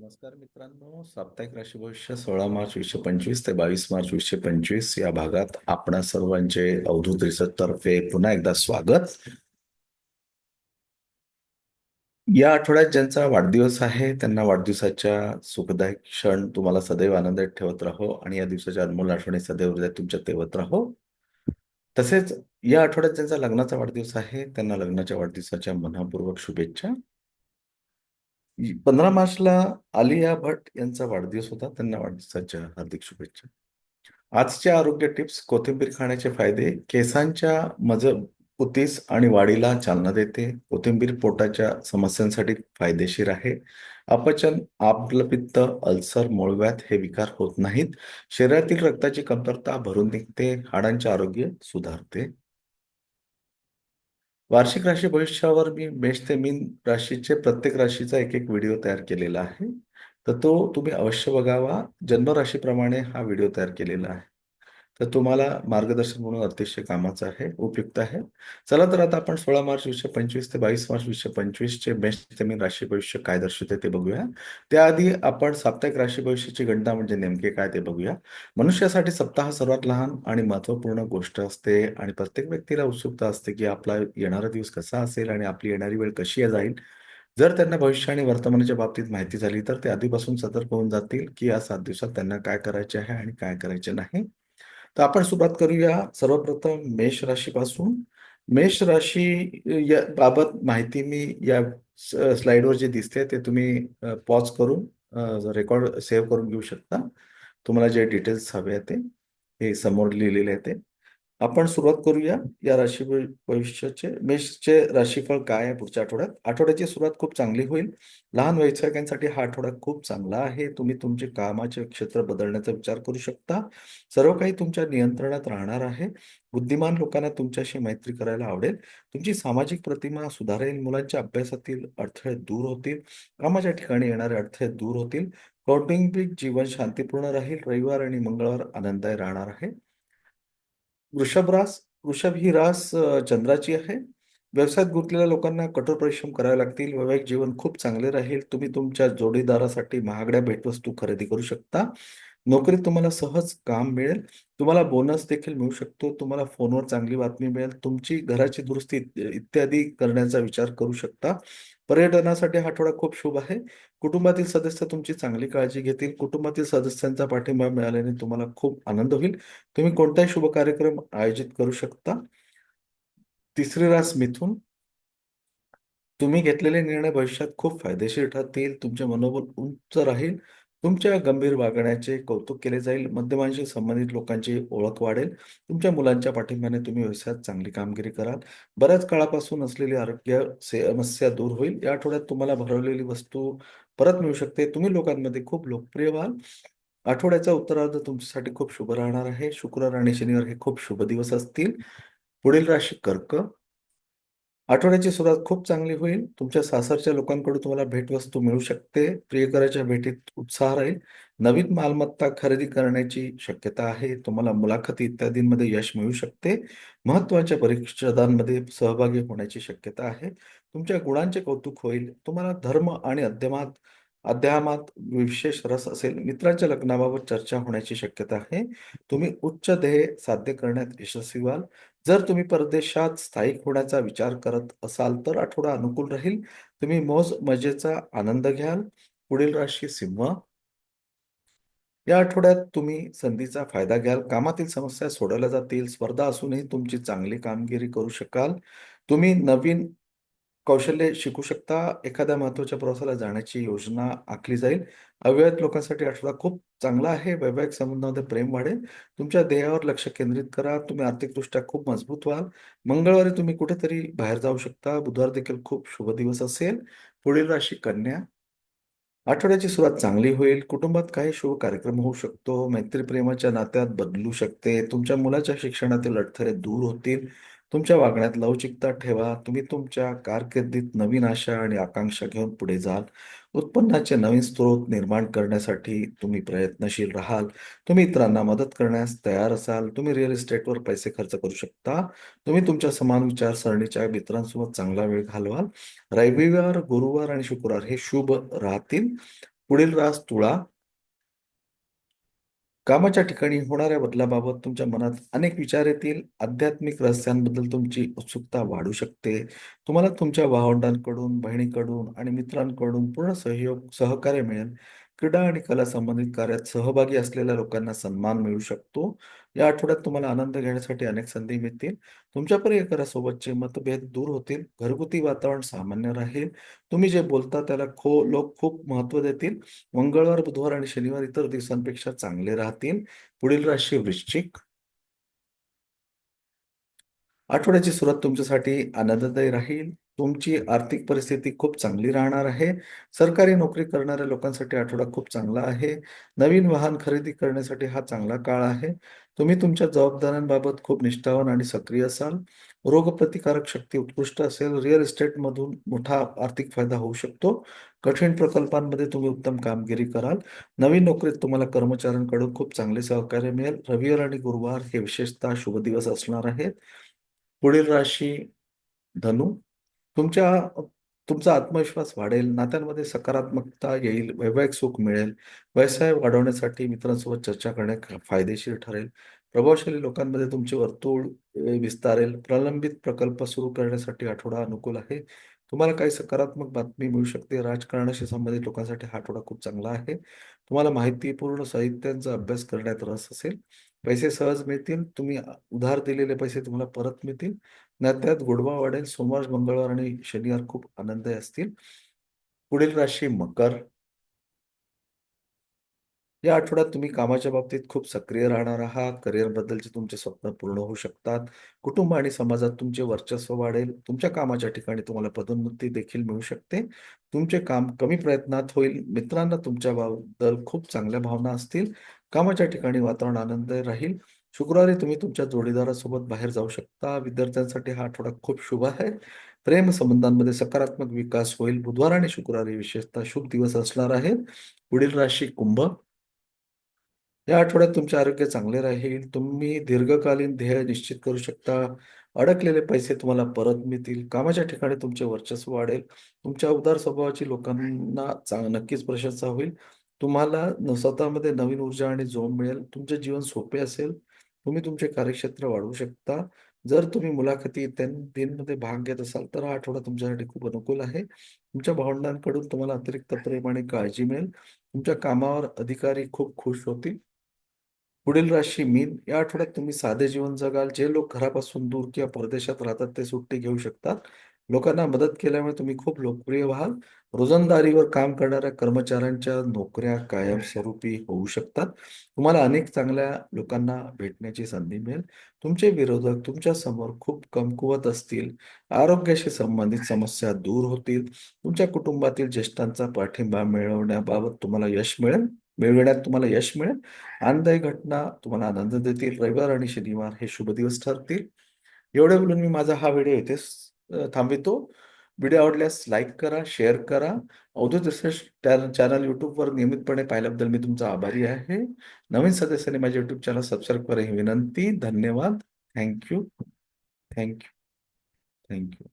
नमस्कार मित्रांनो. साप्ताहिक राशी भविष्य सोळा मार्च वीसशे पंचवीस ते बावीस मार्च वीसशे पंचवीस या भागात आपणा सर्वांचे अवधूत रिसर्च तर्फे पुन्हा एकदा स्वागत. या आठवड्यात ज्यांचा वाढदिवस आहे त्यांना वाढदिवसाच्या सुखदायक क्षण तुम्हाला सदैव आनंदात ठेवत राहो आणि या दिवसाच्या अनमोल आठवणी सदैव हृदयात तुमच्या तेवत राहो. तसेच या आठवड्यात ज्यांचा लग्नाचा वाढदिवस आहे त्यांना लग्नाच्या वाढदिवसाच्या मनापूर्वक शुभेच्छा. पंधरा मार्चला आलिया भट यांचा वाढदिवस होता. त्यांना वाढदिवसाच्या हार्दिक शुभेच्छा. आजच्या आरोग्य टिप्स कोथिंबीर खाण्याचे फायदे केसांच्या मजबूतीस आणि वाढीला चालना देते. कोथिंबीर पोटाच्या समस्यांसाठी फायदेशीर आहे. अपचन आपलपित्त अल्सर मूळव्याध हे विकार होत नाहीत. शरीरातील रक्ताची कमतरता भरून निघते. हाडांचे आरोग्य सुधारते. वार्षिक राशी भविष्यावर मी मेष ते मीन राशीचे प्रत्येक राशीचा एक एक व्हिडिओ तयार केलेला आहे. तर तो तुम्ही अवश्य बघावा. जन्म राशीप्रमाणे हा व्हिडिओ तयार केलेला आहे. तर तुम्हाला मार्गदर्शन म्हणून अतिशय कामाचं आहे उपयुक्त आहे. चला तर आता आपण सोळा मार्च वीसशे पंचवीस ते बावीस मार्च वीसशे पंचवीसचे बेस्ट जमीन राशी भविष्य काय दर्शवते ते बघूया. त्याआधी आपण साप्ताहिक राशी भविष्याची गणना म्हणजे नेमके काय ते बघूया. मनुष्यासाठी सप्ताह सर्वात लहान आणि महत्त्वपूर्ण गोष्ट असते आणि प्रत्येक व्यक्तीला उत्सुकता असते की आपला येणारा दिवस कसा असेल आणि आपली येणारी वेळ कशी जाईल. जर त्यांना भविष्य आणि वर्तमानाच्या बाबतीत माहिती झाली तर ते आधीपासून सतर्क होऊन जातील की या सात दिवसात त्यांना काय करायचे आहे आणि काय करायचे नाही. तर आपण सुरुवात करूया सर्वप्रथम मेष राशीपासून. मेष राशी या बाबत माहिती मी या स्लाइडवर जे दिसते ते तुम्ही पॉज करून रेकॉर्ड सेव्ह करून घेऊ शकता. तुम्हाला जे डिटेल्स हवे ते हे समोर लिहिलेले आहे ते. आपण सुरुवात करूया या राशी भविष्याचे. मेषचे राशीफळ काय आहे पुढच्या आठवड्यात? आठवड्याची सुरुवात खूप चांगली होईल. लहान व्यावसायिकांसाठी हा आठवडा खूप चांगला आहे. तुम्ही तुमचे कामाचे क्षेत्र बदलण्याचा विचार करू शकता. सर्व काही तुमच्या नियंत्रणात राहणार आहे. बुद्धिमान लोकांना तुमच्याशी मैत्री करायला आवडेल. तुमची सामाजिक प्रतिमा सुधारेल. मुलांच्या अभ्यासातील अडथळे दूर होतील. कामाच्या ठिकाणी येणारे अडथळे दूर होतील. कौटुंबिक जीवन शांतीपूर्ण राहील. रविवार आणि मंगळवार आनंददायी राहणार आहे. वृषभ रास वृषभ ही रास चंद्राची आहे. व्यवसायात गुंतलेल्या लोकांना कठोर परिश्रम करावे लागतील. वैवाहिक जीवन खूप चांगले राहील. तुम्ही तुमच्या जोडीदारासाठी महागड्या भेटवस्तू खरेदी करू शकता. नोकरीत तुम्हाला सहज काम मिळेल. तुम्हाला बोनस देखील मिळू शकतो. तुम्हाला फोनवर चांगली बातमी मिळेल. तुमची घराची दुरुस्ती इत्यादी करण्याचा विचार करू शकता. पर्यटनासाठी हा आठवडा खूप शुभ आहे. कुटुंबातील सदस्य तुमची चांगली काळजी घेतील. कुटुंबातील सदस्यांचा पाठिंबा मिळाल्याने तुम्हाला खूप आनंद होईल. तुम्ही कोणताही शुभ कार्यक्रम आयोजित करू शकता. तिसरी रास मिथून. तुम्ही घेतलेले निर्णय भविष्यात खूप फायदेशीर ठरतील. तुमचे मनोबल उंच राहील. तुमच्या गंभीर वागण्याचे कौतुक केले जाईल मध्यमांशी संबंधित लोकांची ओळख वाढेल. तुमच्या मुलांच्या पाठिंब्याने तुम्ही व्यवसायात चांगली कामगिरी कराल. बऱ्याच काळापासून असलेली आरोग्य समस्या दूर होईल. या आठवड्यात तुम्हाला भरवलेली वस्तू परत मिळू शकते. तुम्ही लोकांमध्ये खूप लोकप्रिय व्हाल. आठवड्याचा उत्तरार्ध तुमच्यासाठी खूप शुभ राहणार आहे. शुक्रवार आणि शनिवार हे खूप शुभ दिवस असतील. पुढील राशी कर्क आठवड्याची सुरुवात खूप चांगली होईल. तुमच्या सासरच्या लोकांकडून तुम्हाला भेटवस्तू मिळू शकते. प्रियकराच्या भेटीत उत्साह राहील. नवीन मालमत्ता खरेदी करण्याची शक्यता आहे. तुम्हाला मुलाखती इत्यादींमध्ये यश मिळू शकते. महत्त्वाच्या परिषदांमध्ये सहभागी होण्याची शक्यता आहे. तुमच्या गुणांचे कौतुक होईल. तुम्हाला धर्म आणि अध्यमात अध्यामात विशेष रस असेल. मित्राच्या लग्नाबाबत चर्चा होण्याची शक्यता आहे. तुम्ही उच्च ध्येय साध्य करण्यात यशस्वी व्हाल. जर तुम्ही परदेशात स्थायिक होण्याचा विचार करत असाल तर आठवडा अनुकूल राहील. तुम्ही मोज मजेचा आनंद घ्याल. पुढील राशी सिंह. या आठवड्यात तुम्ही संधीचा फायदा घ्याल. कामातील समस्या सोडवल्या जातील. स्पर्धा असूनही तुमची चांगली कामगिरी करू शकाल. तुम्ही नवीन कौशल्य शिकू शकता एखाद्या महत्त्वाच्या प्रवासाला जाण्याची योजना आखली जाईल. अविवाहित लोकांसाठी आठवडा खूप चांगला आहे. वैवाहिक संबंधामध्ये प्रेम वाढेल. तुमच्या देहावर लक्ष केंद्रित करा. तुम्ही आर्थिकदृष्ट्या खूप मजबूत व्हाल. मंगळवारी तुम्ही कुठेतरी बाहेर जाऊ शकता. बुधवार देखील खूप शुभ दिवस असेल. पुढील राशी कन्या. आठवड्याची सुरुवात चांगली होईल. कुटुंबात काही शुभ कार्यक्रम होऊ शकतो. मैत्री प्रेमाच्या नात्यात बदलू शकते. तुमच्या मुलाच्या शिक्षणातील अडथळे दूर होतील. तुमच्या वागण्यात लवचिकता ठेवा. तुम्ही तुमच्या कारकिर्दीत नवीन आशा आणि आकांक्षा घेऊन पुढे जाल. उत्पन्नाचे नवीन स्रोत निर्माण करण्यासाठी तुम्ही प्रयत्नशील राहाल. तुम्ही इतरांना मदत करण्यास तयार असाल. तुम्ही रिअल इस्टेटवर पैसे खर्च करू शकता. तुम्ही तुमच्या समान विचारसरणीच्या मित्रांसोबत चांगला वेळ घालवाल. रविवार गुरुवार आणि शुक्रवार हे शुभ राहतील. पुढील रास तुळा कामाच्या ठिकाणी होणाऱ्या बदलाबाबत तुमच्या मनात अनेक विचार येतील. आध्यात्मिक रहस्यांबद्दल तुमची उत्सुकता वाढू शकते. तुम्हाला तुमच्या भावंडांकडून बहिणीकडून आणि मित्रांकडून पूर्ण सहयोग सहकार्य मिळेल. क्रीडा आणि कला संबंधित कार्यात सहभागी असलेल्या लोकांना सन्मान मिळू शकतो. या आठवड्यात तुम्हाला आनंद घेण्यासाठी अनेक संधी मिळतील. तुमच्या परिवारासोबतचे मतभेद दूर होतील. घरगुती वातावरण सामान्य राहील. तुम्ही जे बोलता त्याला खो लोक खूप महत्त्व देतील. मंगळवार बुधवार आणि शनिवार इतर दिवसांपेक्षा चांगले राहतील. पुढील राशी वृश्चिक. आठवड्याची सुरुवात तुमच्यासाठी आनंददायी राहील. तुमची आर्थिक परिस्थिती खूप चांगली राहणार आहे. सरकारी नोकरी करणाऱ्या लोकांसाठी आठवडा खूप चांगला आहे. नवीन वाहन खरेदी करण्यासाठी हा चांगला काळ आहे. तुम्ही तुमच्या जबाबदाऱ्यांबाबत खूप निष्ठावान आणि सक्रिय असाल. रोगप्रतिकारक शक्ती उत्कृष्ट असेल. रिअल इस्टेटमधून मोठा आर्थिक फायदा होऊ शकतो. कठीण प्रकल्पांमध्ये तुम्ही उत्तम कामगिरी कराल. नवीन नोकरीत तुम्हाला कर्मचाऱ्यांकडून खूप चांगले सहकार्य मिळेल. रविवार आणि गुरुवार हे विशेषतः शुभ दिवस असणार आहेत. पुढील राशी धनु. तुमच्या तुमचा आत्मविश्वास वाढेल नात्यांमध्ये सकारात्मकता येईल वैवाहिक सुख मिळेल. व्यवसाय वाढवण्यासाठी मित्रांसोबत चर्चा करणे फायदेशीर ठरेल. प्रभावशाली लोकांमध्ये तुमचे वर्तुळ विस्तारेल. प्रलंबित प्रकल्प सुरू करण्यासाठी आठवडा अनुकूल आहे. तुम्हाला काही सकारात्मक बातमी मिळू शकते. राजकारणाशी संबंधित लोकांसाठी हा आठवडा खूप चांगला आहे. तुम्हाला माहितीपूर्ण साहित्यांचा अभ्यास करण्यात रस असेल. पैसे सहज मिळतील. तुम्ही उधार दिलेले पैसे तुम्हाला परत मिळतील. नात्यात गोडवा वाढेल सोमवार मंगळवार आणि शनिवार खूप आनंद असतील. पुढील राशी मकर. या आठवड्यात तुम्ही कामाच्या बाबतीत खूप सक्रिय राहणार आहात. करिअर बद्दलचे तुमचे स्वप्न पूर्ण होऊ शकतात. कुटुंब आणि समाजात तुमचे वर्चस्व वाढेल. तुमच्या कामाच्या ठिकाणी तुम्हाला पदोन्नती देखील मिळू शकते. तुमचे काम कमी प्रयत्नात होईल. मित्रांना तुमच्याबद्दल खूप चांगल्या भावना असतील. कामाच्या ठिकाणी वातावरण आनंद राहील. शुक्रवारी तुम्ही तुमच्या जोडीदारासोबत बाहेर जाऊ शकता. विद्यार्थ्यांसाठी हा आठवडा खूप शुभ आहे. प्रेम संबंधांमध्ये सकारात्मक विकास होईल. बुधवार आणि शुक्रवारी विशेषतः शुभ दिवस असणार आहेत. पुढील राशी कुंभ. या आठवड्यात तुमचे आरोग्य चांगले राहील. तुम्ही दीर्घकालीन ध्येय निश्चित करू शकता. अडकलेले पैसे तुम्हाला परत मिळतील. कामाच्या ठिकाणी तुमचे वर्चस्व वाढेल. तुमच्या उदार स्वभावाची लोकांना चांग नक्कीच प्रशंसा होईल. तुम्हाला स्वतःमध्ये नवीन ऊर्जा आणि जोम मिळेल. तुमचे जीवन सोपे असेल. तुम्ही तुमचे कार्यक्षेत्र वाढवू शकता. जर तुम्ही मुलाखती इत्यादींमध्ये भाग घेत असाल तर हा आठवडा तुमच्यासाठी खूप अनुकूल आहे. तुमच्या भावंडांकडून तुम्हाला अतिरिक्त प्रेम आणि काळजी मिळेल. तुमच्या कामावर अधिकारी खूप खुश होतील. पुढील राशी मीन या आठवड्यात तुम्ही साधे जीवन जगाल. जे लोक घरापासून दूर किंवा परदेशात राहतात ते सुट्टी घेऊ शकतात. लोकांना मदत केल्यामुळे तुम्ही खूप लोकप्रिय व्हाल. रोजंदारीवर काम करणाऱ्या कर्मचाऱ्यांच्या नोकऱ्या कायमस्वरूपी होऊ शकतात. तुम्हाला अनेक चांगल्या लोकांना भेटण्याची संधी मिळेल. तुमचे विरोधक तुमच्यासमोर खूप कमकुवत असतील. आरोग्याशी संबंधित समस्या दूर होतील. तुमच्या कुटुंबातील ज्येष्ठांचा पाठिंबा मिळवण्याबाबत तुम्हाला यश मिळेल. मिळविण्यात तुम्हाला यश मिळेल. आनंददायी घटना तुम्हाला आनंद देतील. रविवार आणि शनिवार हे शुभ दिवस ठरतील. एवढे बोलून मी माझा हा व्हिडिओ इथेच थांबितो व्हिडिओ आवडल्यास लाईक करा शेअर करा. अवधूत रिसर्च चॅनल युट्यूबवर नियमितपणे पाहिल्याबद्दल मी तुमचा आभारी आहे. नवीन सदस्यांनी माझे युट्यूब चॅनल सबस्क्राईब करा ही विनंती. धन्यवाद. Thank you thank you thank you